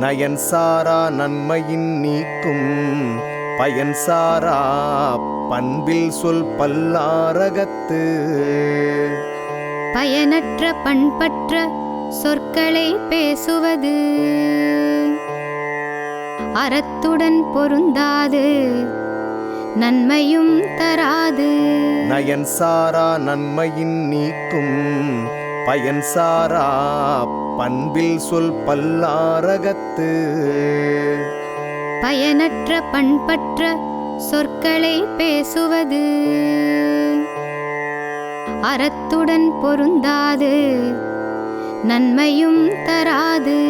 Nine சாரா நன்மையின் நீக்கும் பயன் சாரா பண்பில் சொல் பல்லாரகத்து. பயனற்ற பண்பற்ற சொற்களை பேசுவது அறத்துடன் பொருந்தாது. நன்மையும் தராது. நயன் சாரா நன்மையின் நீக்கும் பயன் சாரா பண்பில் சொல் பல்லாரகத்து. பயனற்ற பண்பற்ற சொற்களை பேசுவது. அறத்துடன் பொருந்தாது நன்மையும் தராது.